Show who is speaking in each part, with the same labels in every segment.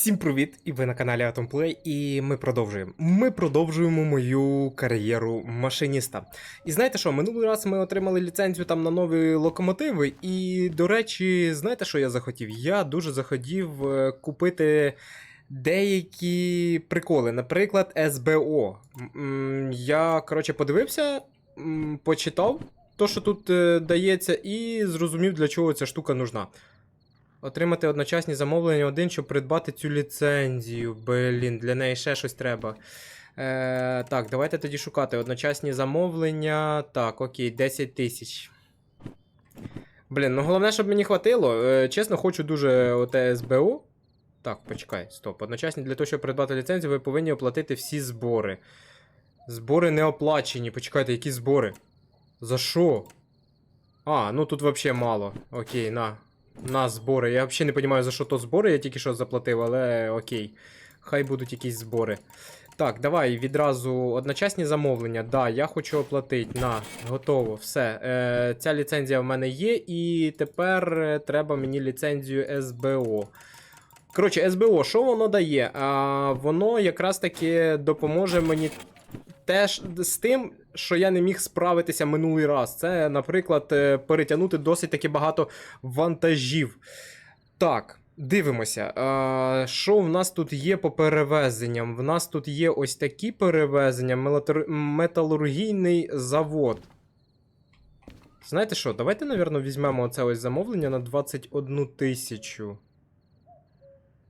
Speaker 1: Всім привіт! І ви на каналі Atomplay, і ми продовжуємо. Ми продовжуємо мою кар'єру машиніста. І знаєте що, минулий раз ми отримали ліцензію там на нові локомотиви. І, до речі, знаєте, що я захотів? Я дуже захотів е, купити деякі приколи, наприклад, СБО. Я, коротше, подивився, почитав то, що тут е, дається, і зрозумів, для чого ця штука нужна. Отримати одночасні замовлення один, щоб придбати цю ліцензію. Блін, для неї ще щось треба. Е, так, давайте тоді шукати одночасні замовлення. Так, окей, 10 тисяч. Блін, ну головне, щоб мені хватило. Е, чесно, хочу дуже оте СБУ. Так, почекай, стоп. Одночасні для того, щоб придбати ліцензію, ви повинні оплатити всі збори. Збори не оплачені. Почекайте, які збори? За що? А, ну тут взагалі мало. Окей, на. На збори. Я взагалі не розумію, за що то збори, я тільки що заплатив, але окей. Хай будуть якісь збори. Так, давай відразу одночасні замовлення. Да, я хочу оплатити. На, готово, все. Е, Ця ліцензія в мене є, і тепер е, треба мені ліцензію СБО. Коротше, СБО, що воно дає? А, Воно якраз таки допоможе мені теж з тим, що я не міг справитися минулий раз. Це, наприклад, е, перетягнути досить таки багато вантажів. Так, дивимося. Що в нас тут є по перевезенням? В нас тут є ось такі перевезення, металургійний завод. Знаєте що, давайте, напевно, візьмемо оце ось замовлення на 21 тисячу.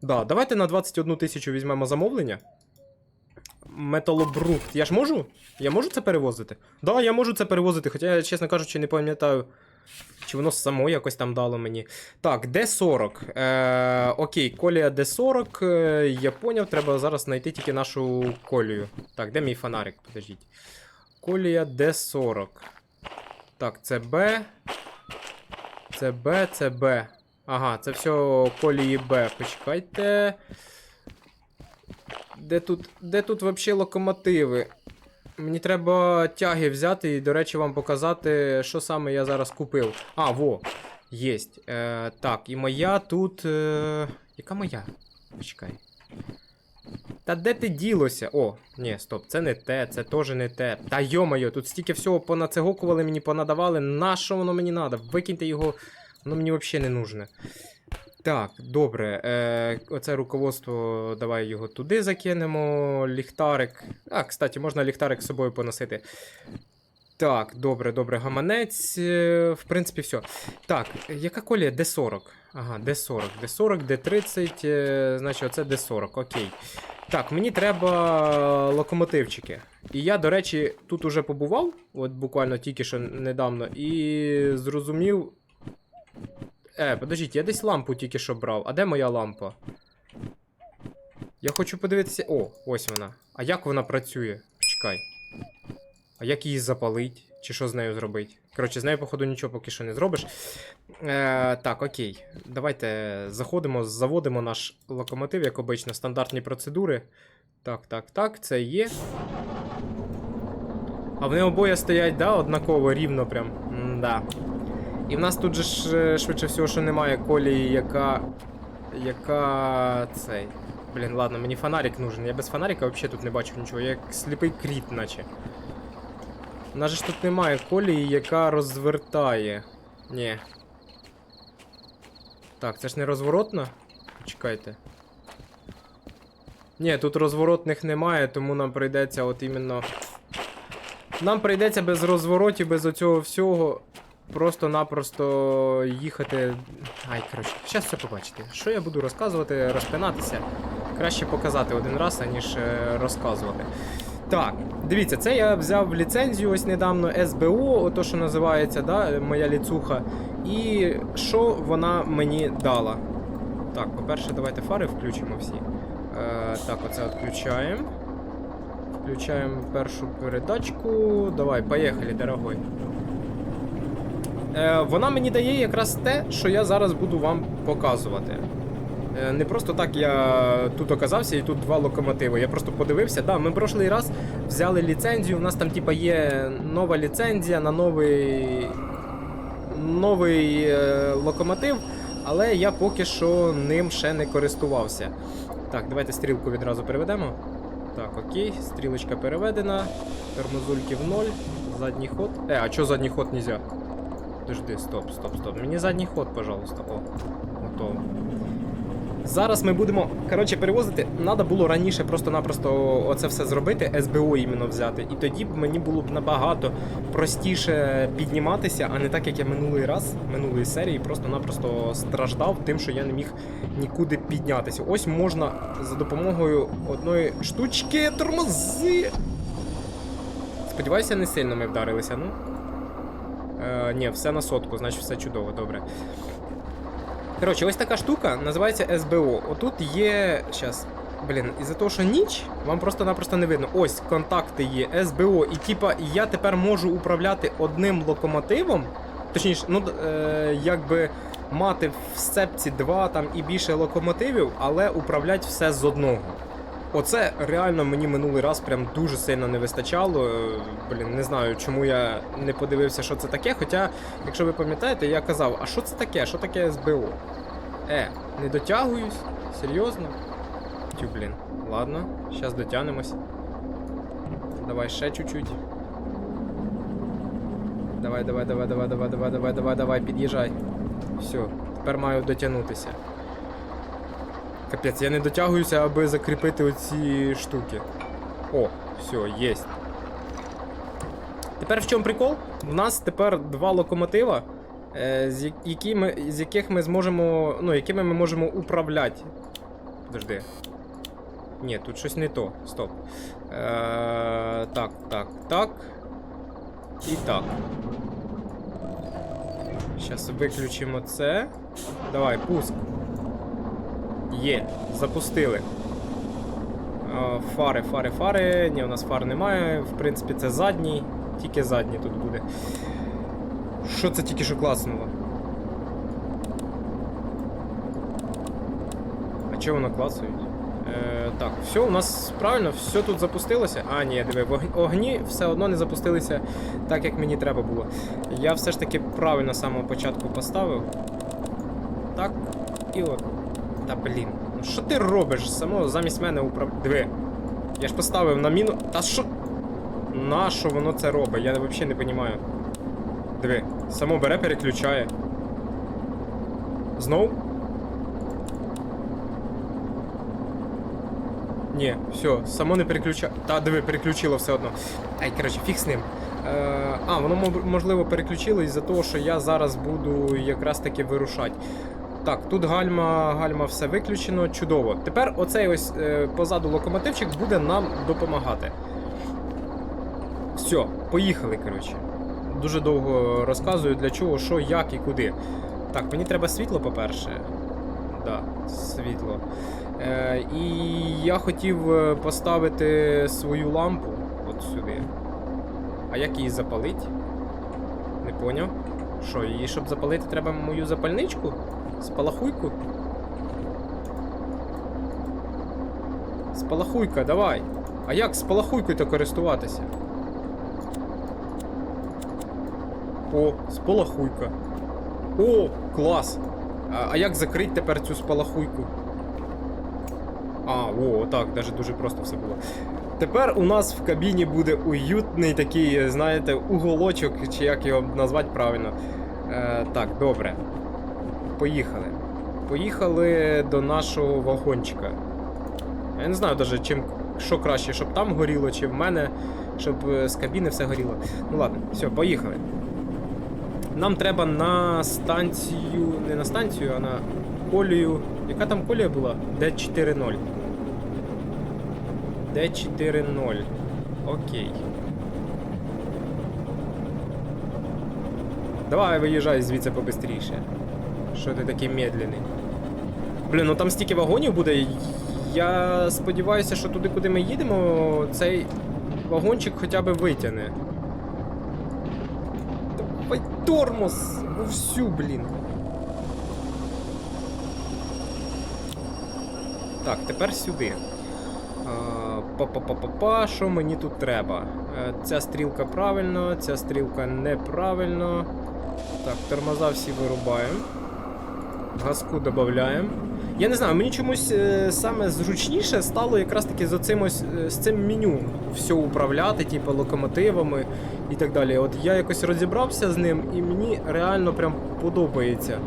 Speaker 1: Да, давайте на 21 тисячу візьмемо замовлення. Металобрухт. Я ж можу? Я можу це перевозити? Да, я можу це перевозити, хоча я, чесно кажучи, не пам'ятаю, чи воно само якось там дало мені. Так, Д40. Е, окей, колія Д40. Е, я поняв, треба зараз знайти тільки нашу колію. Так, де мій фонарик? Подождіть. Колія Д40. Так, це Б. Це Б, це Б. Ага, це все колії Б. Почекайте. Де тут, де тут взагалі локомотиви? Мені треба тяги взяти і, до речі, вам показати, що саме я зараз купив. А, во, єсть. Е, так, і моя тут. Е, яка моя? Почекай. Та де ти ділося? О, ні, стоп, це не те, це теж не те. Та йомайо, тут стільки всього понацегокували, мені понадавали. На що воно мені треба? Викиньте його, воно мені взагалі не нужне. Так, добре. Е, Оце руководство, давай його туди закинемо. Ліхтарик. А, кстати, можна ліхтарик з собою поносити. Так, добре, добре, гаманець. Е, В принципі, все. Так, яка колія? Д40. Ага, Д40. Д40, Д30, е, значить, оце Д40, окей. Так, мені треба локомотивчики. І я, до речі, тут уже побував, от буквально тільки що недавно, і зрозумів. Е, подождіть, я десь лампу тільки що брав. А де моя лампа? Я хочу подивитися. О, ось вона. А як вона працює? Почекай. А як її запалить? Чи що з нею зробити? Коротше, з нею, походу, нічого поки що не зробиш. Е, так, окей. Давайте заходимо, заводимо наш локомотив, як обично, стандартні процедури. Так, так, так, це є. А вони обоє стоять, да, однаково, рівно прям. М-да. І в нас тут же ж е, швидше всього, що немає колії, яка. Яка. цей. Блін, ладно, мені фонарик нужен. Я без фонарика взагалі тут не бачу нічого, я як сліпий кріт, наче. У нас же ж тут немає колії, яка розвертає. Ні. Так, це ж не розворотна? Чекайте. Ні, тут розворотних немає, тому нам прийдеться от іменно. Нам прийдеться без розворотів, без оцього всього просто-напросто їхати. Ай, коротше, зараз все побачите. Що я буду розказувати, розпинатися. Краще показати один раз, аніж е, розказувати. Так, дивіться, це я взяв ліцензію ось недавно СБО, ото що називається, да, моя ліцуха. І що вона мені дала? Так, по-перше, давайте фари включимо всі. Е, так, оце відключаємо. Включаємо першу передачку. Давай, поїхали, дорогой. Е, вона мені дає якраз те, що я зараз буду вам показувати. Е, не просто так я тут оказався і тут два локомотиви. Я просто подивився. Да, ми прошлий раз взяли ліцензію. У нас там, типа, є нова ліцензія на новий новий е, локомотив, але я поки що ним ще не користувався. Так, давайте стрілку відразу переведемо. Так, окей, стрілочка переведена. Тормозульки в ноль. Задній ход. Е, а чо задній ход нельзя? Подожди, стоп, стоп, стоп. Мені задній ход, пожалуйста. О, готово. Зараз ми будемо, коротше, перевозити. Надо було раніше просто-напросто оце все зробити, СБО іменно взяти. І тоді б мені було б набагато простіше підніматися, а не так, як я минулий раз, минулої серії, просто-напросто страждав тим, що я не міг нікуди піднятися. Ось можна за допомогою одної штучки тормози. Сподіваюся, не сильно ми вдарилися, ну. Е, ні, все на сотку, значить все чудово, добре. Коротше, ось така штука називається СБО. Отут є. Щас. Блін, із-за того, що ніч, вам просто-напросто не видно. Ось контакти є, СБО, і типа я тепер можу управляти одним локомотивом. Точніше, ну е, якби мати в сцепці два там і більше локомотивів, але управляти все з одного. Оце реально мені минулий раз прям дуже сильно не вистачало. Е, Блін, не знаю, чому я не подивився, що це таке. Хоча, якщо ви пам'ятаєте, я казав, а що це таке? Що таке СБО? Е, не дотягуюсь? Серйозно? Тю, блін. Ладно, зараз дотягнемось. Давай ще чуть-чуть. Давай, давай, давай, давай, давай, давай, давай, давай, давай, під'їжджай. Все, тепер маю дотягнутися. Капець, я не дотягуюся, аби закріпити оці штуки. О, все, єсть. Тепер в чому прикол? У нас тепер два локомотива, е, з, які з яких ми зможемо. Ну, якими ми можемо управляти. Подожди. Ні, тут щось не то. Стоп. Е, так, так, так. І так. Зараз виключимо це. Давай, пуск. Є, запустили. Е, Фари, фари, фари. Ні, у нас фар немає. В принципі, це задній. Тільки задній тут буде. Що це тільки що класнуло? А чого воно клацають? Е, так, все, у нас правильно, все тут запустилося. А, ні, диви, огні все одно не запустилися так, як мені треба було. Я все ж таки правильно з самого початку поставив. Так, і от. Та блін. Ну що ти робиш? Само замість мене управ... Диви. Я ж поставив на міну. Та що? На що воно це робить? Я взагалі не розумію. Диви, само бере, переключає. Знов? Ні, все, само не переключає. Та диви, переключило все одно. Ай, коротше, фіг з ним. Е, а, воно можливо переключило із-за того, що я зараз буду якраз таки вирушати. Так, тут гальма, гальма все виключено, чудово. Тепер оцей ось е, позаду локомотивчик буде нам допомагати. Все, поїхали, коротше. Дуже довго розказую для чого, що, як і куди. Так, мені треба світло, по-перше. Да, світло. Е, і я хотів е, поставити свою лампу от сюди. А як її запалити? Не поняв. Що, її, щоб запалити, треба мою запальничку? Спалахуйку? Спалахуйка, давай. А як спалахуйкою-то користуватися? О, спалахуйка. О, клас! А, а як закрити тепер цю спалахуйку? А, о, так, навіть дуже просто все було. Тепер у нас в кабіні буде уютний такий, знаєте, уголочок, чи як його назвати правильно. Е, так, добре. Поїхали. Поїхали до нашого вагончика. Я не знаю навіть, чим, що краще, щоб там горіло, чи в мене, щоб е, з кабіни все горіло. Ну ладно, все, поїхали. Нам треба на станцію. Не на станцію, а на колію. Яка там колія була? Д40. Д40. Окей. Давай виїжджай звідси побистріше. Що ти такий медленний? Блін, ну там стільки вагонів буде. Я сподіваюся, що туди, куди ми їдемо, цей вагончик хоча б витягне. Давай тормоз! Вовсю, блін. Так, тепер сюди. Па-па-па-па-па, що мені тут треба? Е, Ця стрілка правильно, ця стрілка неправильно. Так, тормоза всі вирубаємо. Газку додаємо. Я не знаю, мені чомусь е, саме зручніше стало якраз таки з оцим ось е, з цим меню все управляти, типу локомотивами і так далі. От я якось розібрався з ним, і мені реально прям подобається,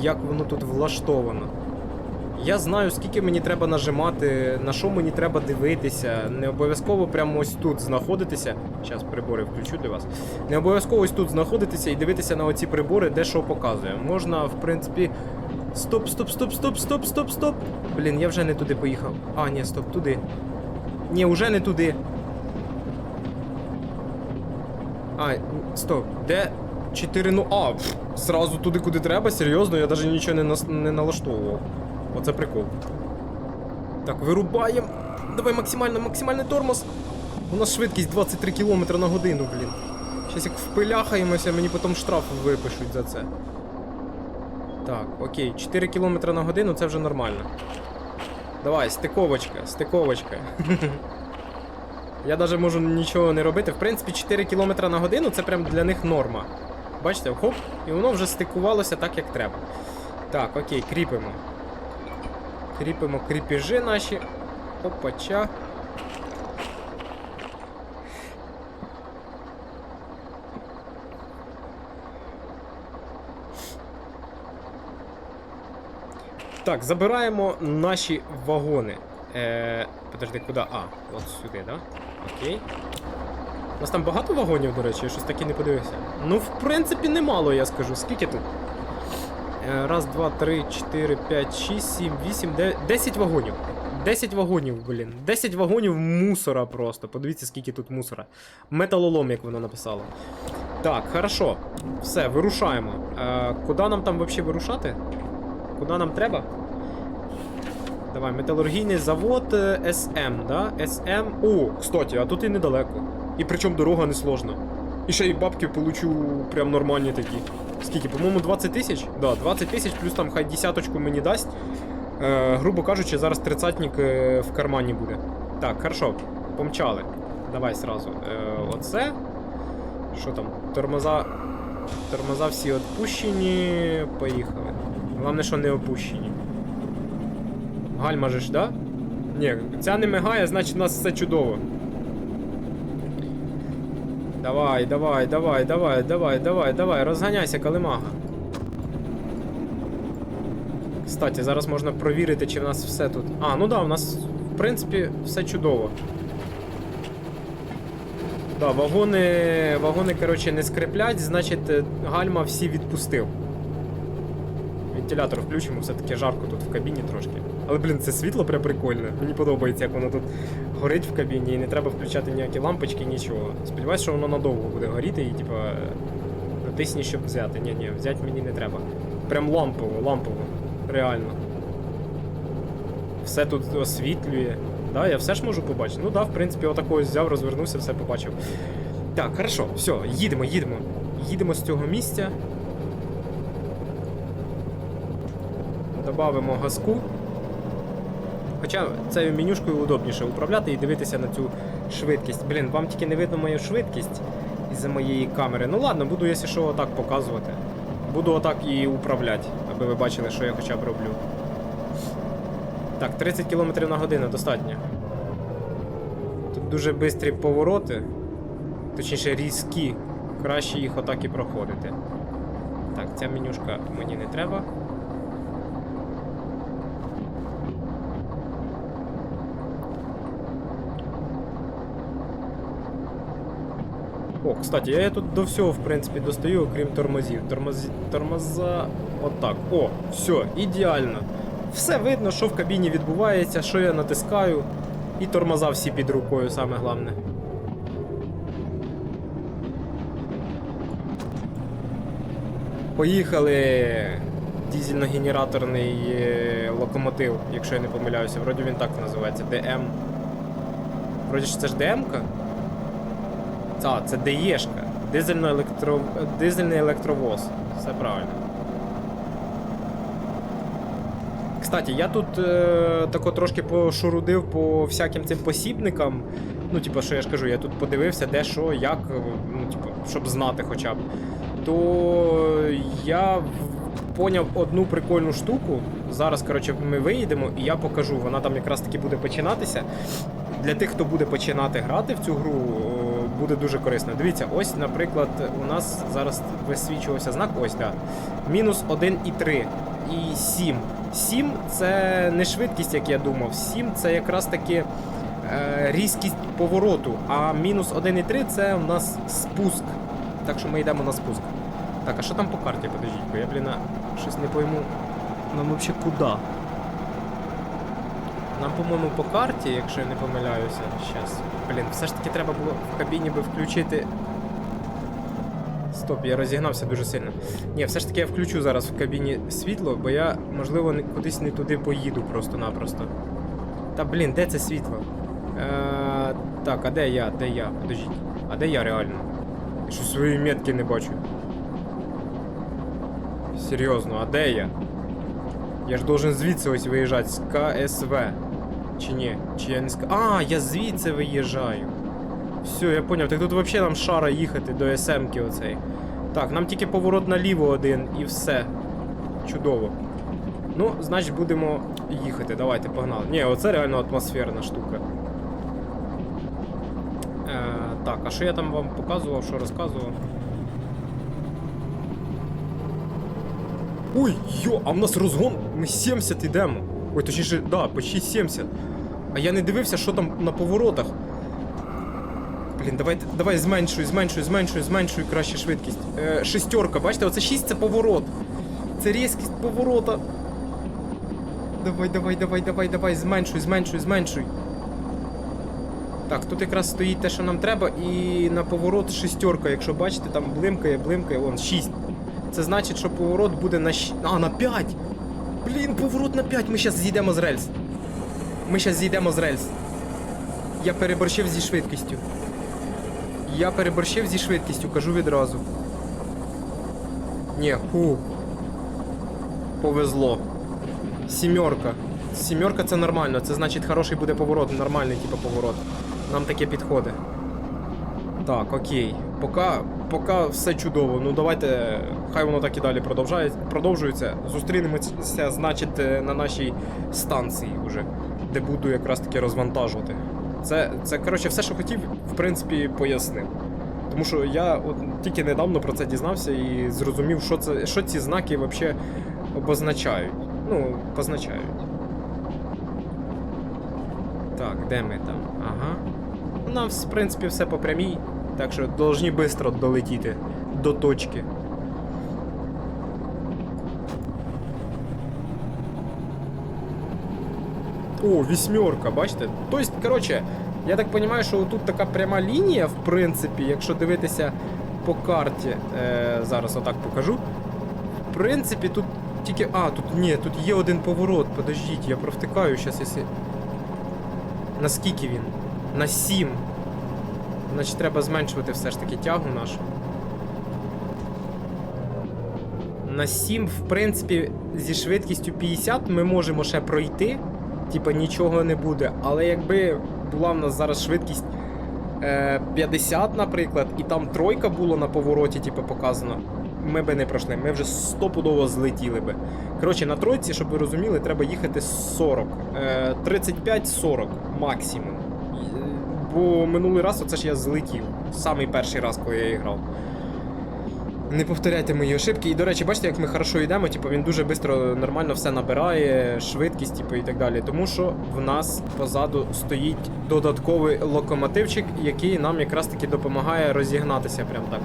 Speaker 1: як воно тут влаштовано. Я знаю, скільки мені треба нажимати, на що мені треба дивитися. Не обов'язково прямо ось тут знаходитися. Зараз прибори включу для вас. Не обов'язково ось тут знаходитися і дивитися на оці прибори, де що показує. Можна, в принципі. Стоп, стоп, стоп, стоп, стоп, стоп, стоп. Блін, я вже не туди поїхав. А, ні, стоп, туди. Ні, вже не туди. А, стоп, де 4 ну. А, пф, сразу туди, куди треба, серйозно, я навіть нічого не, нас... не налаштовував. Оце прикол. Так, вирубаємо. Давай максимально, максимальний тормоз. У нас швидкість 23 км на годину, блін. Щас як впиляхаємося, мені потім штраф випишуть за це. Так, окей, 4 км на годину це вже нормально. Давай, стиковочка, стиковочка. Я навіть можу нічого не робити. В принципі, 4 км на годину це прям для них норма. Бачите, хоп, і воно вже стикувалося так, як треба. Так, окей, кріпимо. Кріпимо кріпіжі наші. Опача. Так, забираємо наші вагони. Е, подожди, куди? А, от сюди, да? Окей. У нас там багато вагонів, до речі, я щось таки не подивився. Ну, в принципі, немало, я скажу. Скільки тут? Е, Раз, два, три, чотири, п'ять, шість, сім, вісім, дев'ять. Десять вагонів. Десять вагонів, блін. Десять вагонів мусора просто. Подивіться, скільки тут мусора. Металолом, як воно написало. Так, хорошо. Все, вирушаємо. Е, куди нам там взагалі вирушати? Куди нам треба? Давай, металургійний завод е, СМ, да? СМ. О, кстати, а тут і недалеко. І причому дорога не сложна. І ще й бабки получу прям нормальні такі. Скільки, по-моєму, 20 тисяч? Да, 20 тисяч, плюс там хай десяточку мені дасть. Е, грубо кажучи, зараз тридцятник е, в кармані буде. Так, хорошо, помчали. Давай сразу. Е, оце. Що там? Тормоза. Тормоза всі відпущені. Поїхали. Головне, що не опущені. Гальма же ж, да? Ні, ця не мигає, значить у нас все чудово. Давай, давай, давай, давай, давай, давай, давай, розганяйся, калимага. Кстати, зараз можна провірити, чи в нас все тут. А, ну да, у нас, в принципі, все чудово. Да, вагони, вагони, коротше, не скриплять, значить, е, гальма всі відпустив. Вентилятор включимо, все-таки жарко тут в кабіні трошки. Але, блін, це світло прям прикольне. Мені подобається, як воно тут горить в кабіні і не треба включати ніякі лампочки, нічого. Сподіваюсь, що воно надовго буде горіти і, типа, натисні, щоб взяти. Ні, ні, взяти мені не треба. Прям лампово, лампово. Реально. Все тут освітлює. Да, я все ж можу побачити. Ну да, в принципі, отако ось взяв, розвернувся, все побачив. Так, хорошо, все, їдемо, їдемо. Їдемо з цього місця. Добавимо газку. Хоча цією менюшкою удобніше управляти і дивитися на цю швидкість. Блін, вам тільки не видно мою швидкість із-за моєї камери. Ну ладно, буду, якщо що, отак показувати. Буду отак і управляти, аби ви бачили, що я хоча б роблю. Так, 30 км на годину достатньо. Тут дуже швидкі повороти. Точніше, різкі. Краще їх отак і проходити. Так, ця менюшка мені не треба. Кстати, я тут до всього, в принципі, достаю, окрім тормозів. Тормоз... Тормоза. Отак. О, все, ідеально. Все видно, що в кабіні відбувається, що я натискаю. І тормоза всі під рукою, саме головне. Поїхали! Дізельно-генераторний е, локомотив, якщо я не помиляюся. Вроді він так називається. ДМ. Вроді ж це ж ДМ-ка? А, це ДЕшка. Дизельно електро... Дизельний електровоз. Все правильно. Кстати, я тут е, тако трошки пошурудив по всяким цим посібникам. Ну, типу, що я ж кажу, я тут подивився, де що, як, ну, типу, щоб знати хоча б. То я поняв одну прикольну штуку. Зараз, коротше, ми виїдемо і я покажу. Вона там якраз таки буде починатися. Для тих, хто буде починати грати в цю гру, буде дуже корисно. Дивіться, ось, наприклад, у нас зараз висвічувався знак, ось да. Мінус 1,3 і 7. 7 це не швидкість, як я думав. 7 це якраз таки е, різкість повороту, а мінус 1,3 це у нас спуск. Так що ми йдемо на спуск. Так, а що там по карті? Подождіть, бо я, блін, щось не пойму. Нам взагалі куди? Нам, по-моєму, по карті, якщо я не помиляюся. Щас. Блін, все ж таки треба було в кабіні би включити. Стоп, я розігнався дуже сильно. Ні, все ж таки я включу зараз в кабіні світло, бо я, можливо, кудись не туди поїду просто-напросто. Та блін, де це світло? Е, так, а де я? Де я? Подождіть. А де я реально? Я що свої метки не бачу. Серйозно, а де я? Я ж должен звідси ось виїжджати з КСВ. Чи ні? Чи я не з К- А, я звідси виїжджаю. Все, я поняв. Так тут взагалі нам шара їхати до СМки оцей. Так, нам тільки поворот наліво один і все. Чудово. Ну, значить, будемо їхати. Давайте, погнали. Ні, оце реально атмосферна штука. Е, так, а що я там вам показував, що розказував? Ой, йо, а в нас розгон. Ми 70 йдемо. Ой, точніше, да, почти 70. А я не дивився, що там на поворотах. Блін, давай, давай зменшуй, зменшуй, зменшуй, зменшуй краще швидкість. Е, шестерка, бачите, оце 6 це поворот. Це різкість поворота. Давай, давай, давай, давай, давай, зменшуй, зменшуй, зменшуй. Так, тут якраз стоїть те, що нам треба, і на поворот шестерка, якщо бачите, там блимкає, блимкає, вон 6. Це значить, що поворот буде на щ... А, на 5! Блін, поворот на 5, ми зараз зійдемо з рельс. Ми зараз зійдемо з рельс. Я переборщив зі швидкістю. Я переборщив зі швидкістю, кажу відразу. Ні, ху. Повезло. Сімерка. Сімерка це нормально, це значить хороший буде поворот, нормальний типу поворот. Нам таке підходить. Так, окей. Поки, поки все чудово. Ну давайте, хай воно так і далі продовжає, продовжується. Зустрінемося, значить, е, на нашій станції вже, де буду якраз таки розвантажувати. Це, це коротше, все, що хотів, в принципі, пояснив. Тому що я от тільки недавно про це дізнався і зрозумів, що, це, що ці знаки взагалі обозначають. Ну, позначають. Так, де ми там? Ага. У нас, в принципі, все по прямій, так що должні швидко долетіти до точки. О, вісьмерка, бачите? Тобто, коротше, я так розумію, що тут така пряма лінія, в принципі, якщо дивитися по карті, е, зараз отак покажу. В принципі, тут тільки. А, тут ні, тут є один поворот. Подождіть, я провтикаю зараз, якщо. Наскільки він? На 7. Значить, треба зменшувати все ж таки тягу нашу. На 7, в принципі, зі швидкістю 50 ми можемо ще пройти. Типа нічого не буде. Але якби була в нас зараз швидкість е, 50, наприклад, і там тройка була на повороті, типу, показано, ми би не пройшли. Ми вже стопудово злетіли би. Коротше, на тройці, щоб ви розуміли, треба їхати 40. Е, 35-40 максимум. Бо минулий раз оце ж я злетів. Самий перший раз, коли я грав. Не повторяйте мої ошибки. І, до речі, бачите, як ми хорошо йдемо, типу, він дуже швидко нормально все набирає, швидкість, типу, і так далі. Тому що в нас позаду стоїть додатковий локомотивчик, який нам якраз таки допомагає розігнатися прям так.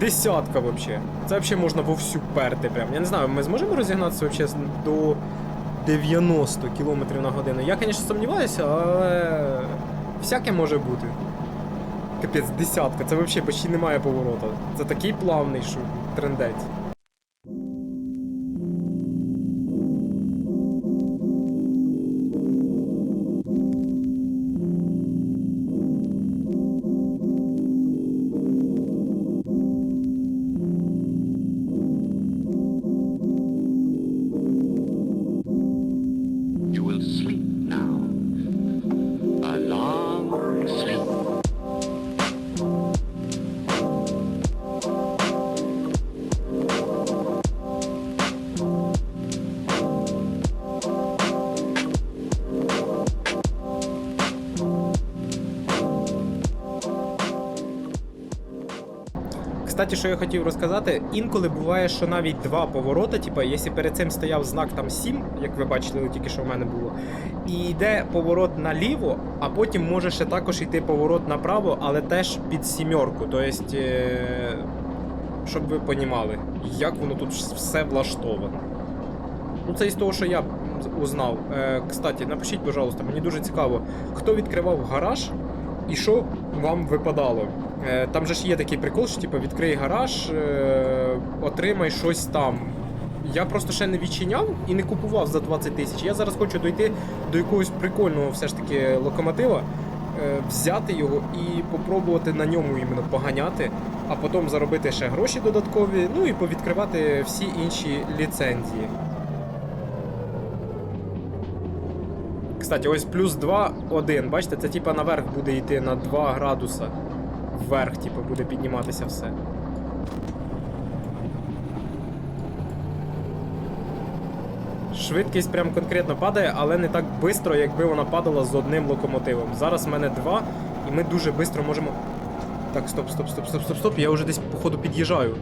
Speaker 1: Десятка вообще. Це взагалі можна вовсю перти прям. Я не знаю, ми зможемо розігнатися з- до 90 км на годину. Я, звісно, сумніваюся, але всяке може бути. Капець, десятка, це взагалі почти немає повороту. Це такий плавний, що трендець. Кстати, що я хотів розказати, інколи буває, що навіть два повороти, типа, якщо перед цим стояв знак там 7, як ви бачили, тільки що в мене було, і йде поворот наліво, а потім може ще також йти поворот направо, але теж під сімерку. Тобто, щоб ви понімали, як воно тут все влаштовано. Ну, це із того, що я узнав. Е, кстати, напишіть, пожалуйста, мені дуже цікаво, хто відкривав гараж і що вам випадало. Е, там же ж є такий прикол, що типу, відкрий гараж, е, отримай щось там. Я просто ще не відчиняв і не купував за 20 тисяч. Я зараз хочу дойти до якогось прикольного все ж таки локомотива, е, взяти його і попробувати на ньому іменно поганяти, а потім заробити ще гроші додаткові, ну і повідкривати всі інші ліцензії. Кстати, ось плюс 2, 1. Бачите, це типа наверх буде йти на 2 градуса. Вверх, типу, буде підніматися все. Швидкість прям конкретно падає, але не так швидко, якби вона падала з одним локомотивом. Зараз в мене два, і ми дуже швидко можемо. Так, стоп, стоп, стоп, стоп, стоп, стоп. Я вже десь, походу, під'їжджаю.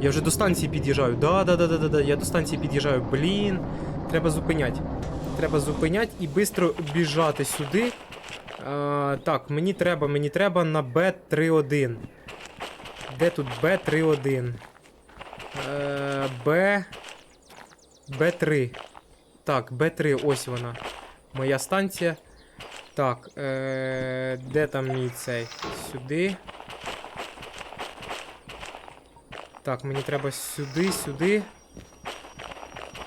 Speaker 1: Я вже до станції під'їжджаю. Да, да, да, да, да, да. Я до станції під'їжджаю. Блін. Треба зупиняти. Треба зупиняти і швидко біжати сюди. А, так, мені треба, мені треба на Б31. Де тут Б31? Е, Б. Б3. Так, Б3, ось вона. Моя станція. Так, е, де там мій цей? Сюди. Так, мені треба сюди, сюди.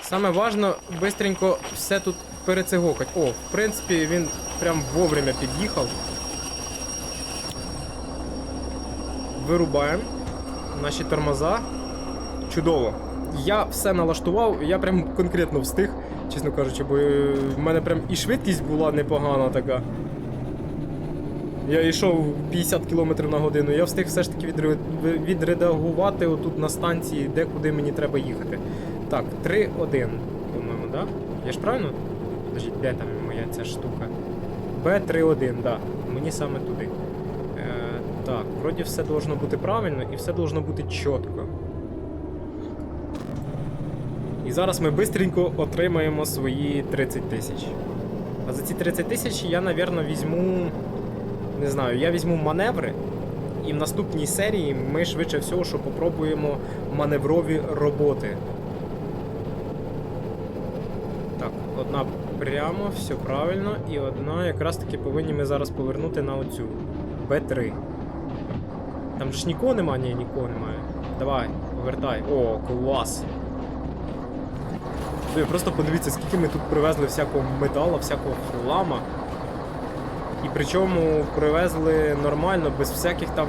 Speaker 1: Саме важно бистренько все тут перецегокать. О, в принципі, він прям вовремя під'їхав. Вирубаємо наші тормоза. Чудово. Я все налаштував, я прям конкретно встиг, чесно кажучи, бо е, в мене прям і швидкість була непогана така. Я йшов 50 км на годину, я встиг все ж таки відредагувати отут на станції, де куди мені треба їхати. Так, 3-1, по-моєму, да? Я ж правильно? Подождіть, де там моя ця штука? Б31, да. Мені саме туди. Е, так, вроді все должно бути правильно і все должно бути чітко. І зараз ми бистренько отримаємо свої 30 тисяч. А за ці 30 тисяч я, напевно, візьму. Не знаю, я візьму маневри. І в наступній серії ми швидше всього, що попробуємо маневрові роботи. Так, одна прямо, все правильно, і одна якраз таки повинні ми зараз повернути на оцю. Б3. Там ж нікого нема? Ні, нікого немає. Давай, повертай. О, клас. Ви просто подивіться, скільки ми тут привезли всякого металу, всякого хлама. І причому привезли нормально, без всяких там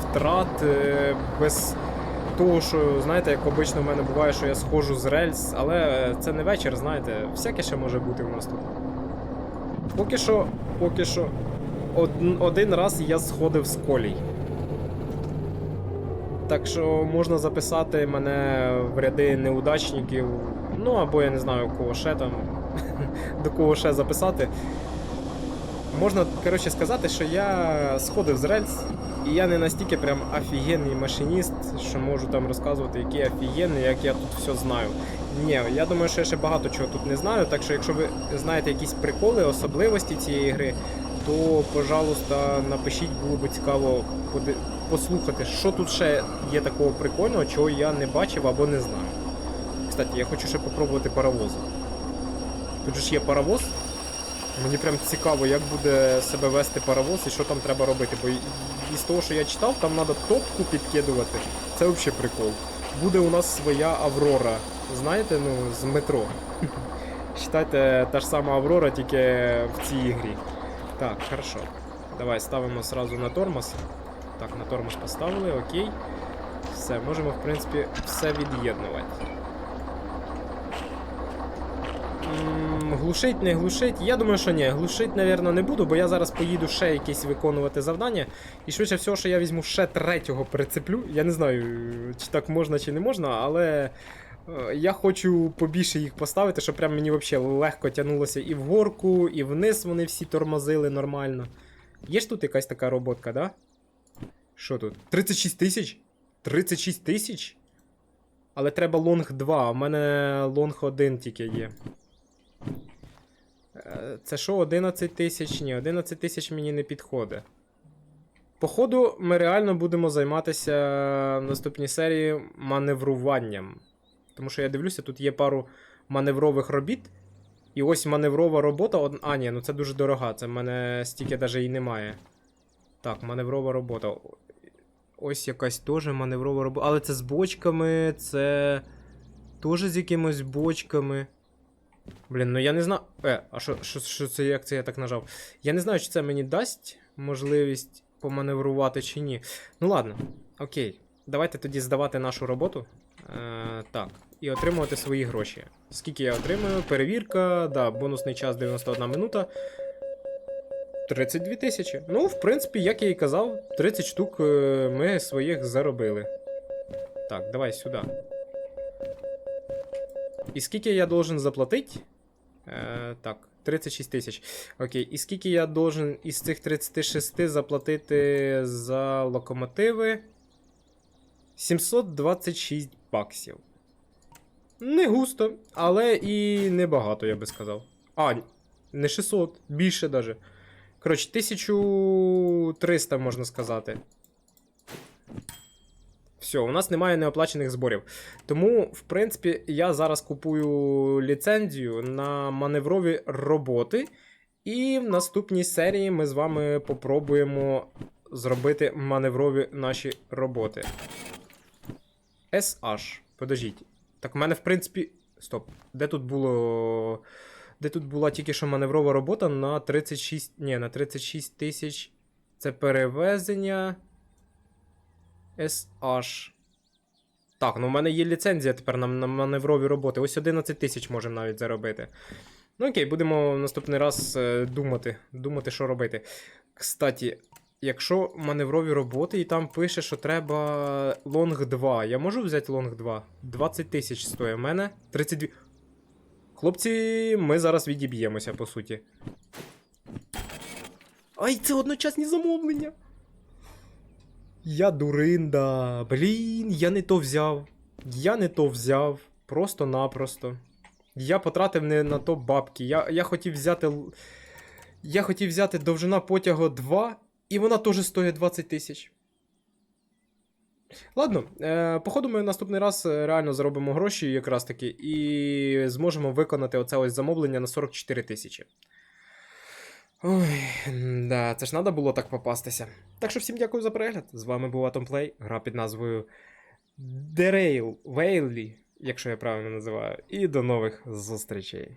Speaker 1: втрат, е, без того, що, знаєте, як обично в мене буває, що я сходжу з рельс, але це не вечір, знаєте, всяке ще може бути у нас тут. Поки що, поки що, од- один раз я сходив з колій. Так що можна записати мене в ряди неудачників, ну або я не знаю кого ще там, до кого ще записати. Можна, коротше, сказати, що я сходив з рельс, і я не настільки прям офігенний машиніст, що можу там розказувати, який офігенний, як я тут все знаю. Ні, я думаю, що я ще багато чого тут не знаю, так що якщо ви знаєте якісь приколи, особливості цієї гри, то, пожалуйста, напишіть, було б цікаво послухати, що тут ще є такого прикольного, чого я не бачив або не знаю. Кстати, я хочу ще попробувати паровоз. Тут же ж є паровоз. Мені прям цікаво, як буде себе вести паровоз і що там треба робити. Бо із того, що я читав, там треба топку підкидувати. Це взагалі прикол. Буде у нас своя Аврора. Знаєте, ну, з метро. Считайте, та ж сама Аврора, тільки в цій ігрі. Так, хорошо. Давай ставимо сразу на тормоз. Так, на тормоз поставили, окей. Все, можемо, в принципі, все від'єднувати. Глушить, не глушить. Я думаю, що ні. Глушить, напевно, не буду, бо я зараз поїду ще якісь виконувати завдання. І швидше всього, що я візьму ще третього прицеплю. Я не знаю, чи так можна, чи не можна, але. е, Я хочу побільше їх поставити, щоб прям мені взагалі легко тягнулося і вгорку, і вниз вони всі тормозили нормально. Є ж тут якась така роботка, да? Що тут? 36 тисяч? 36 тисяч? Але треба лонг 2, а в мене лонг 1 тільки є. Е, Це що, 11 тисяч? Ні, 11 тисяч мені не підходить. Походу, ми реально будемо займатися в наступній серії маневруванням. Тому що я дивлюся, тут є пару маневрових робіт. І ось маневрова робота. А, ні, ну це дуже дорога. Це в мене стільки навіть і немає. Так, маневрова робота. Ось якась теж маневрова робота. Але це з бочками, це. Теж з якимось бочками. Блін, ну я не знаю. Е, а що, що, що це, як це я так нажав? Я не знаю, чи це мені дасть можливість поманеврувати чи ні. Ну ладно, окей. Давайте тоді здавати нашу роботу. Е, так, і отримувати свої гроші. Скільки я отримую? Перевірка, да, бонусний час 91 минута. 32 тисячі. Ну, в принципі, як я і казав, 30 штук е, ми своїх заробили. Так, давай сюди. І скільки я должен заплатити? Е, так, 36 тисяч. Окей, і скільки я должен із цих 36 заплатити за локомотиви? 726 баксів. Не густо, але і небагато, я би сказав. А, не 600, більше даже. Коротше, 1300 можна сказати. Все, у нас немає неоплачених зборів. Тому, в принципі, я зараз купую ліцензію на маневрові роботи. І в наступній серії ми з вами попробуємо зробити маневрові наші роботи. SH. Подождіть. Так, в мене, в принципі. Стоп. Де тут було. Де тут була тільки що маневрова робота на 36. Ні, на 36 тисяч. Це перевезення. SH. Так, ну в мене є ліцензія тепер на, на маневрові роботи. Ось 11 тисяч можемо навіть заробити. Ну окей, будемо наступний раз е, думати, думати, що робити. Кстати, якщо маневрові роботи і там пише, що треба лонг 2. Я можу взяти лонг 2? 20 тисяч стоїть. У мене 32. Хлопці, ми зараз відіб'ємося, по суті. Ай, це одночасні замовлення. Я дуринда. Блін, я не то взяв. Я не то взяв. Просто-напросто. Я потратив не на то бабки. Я, я хотів взяти. Я хотів взяти довжина потягу 2, і вона теж стоїть 20 тисяч. Ладно, е, походу, ми наступний раз е, реально заробимо гроші якраз таки, і зможемо виконати оце ось замовлення на 44 тисячі. Ой, да, це ж треба було так попастися. Так що всім дякую за перегляд. З вами був Atomplay, гра під назвою Дерейл Вейлі, якщо я правильно називаю. І до нових зустрічей.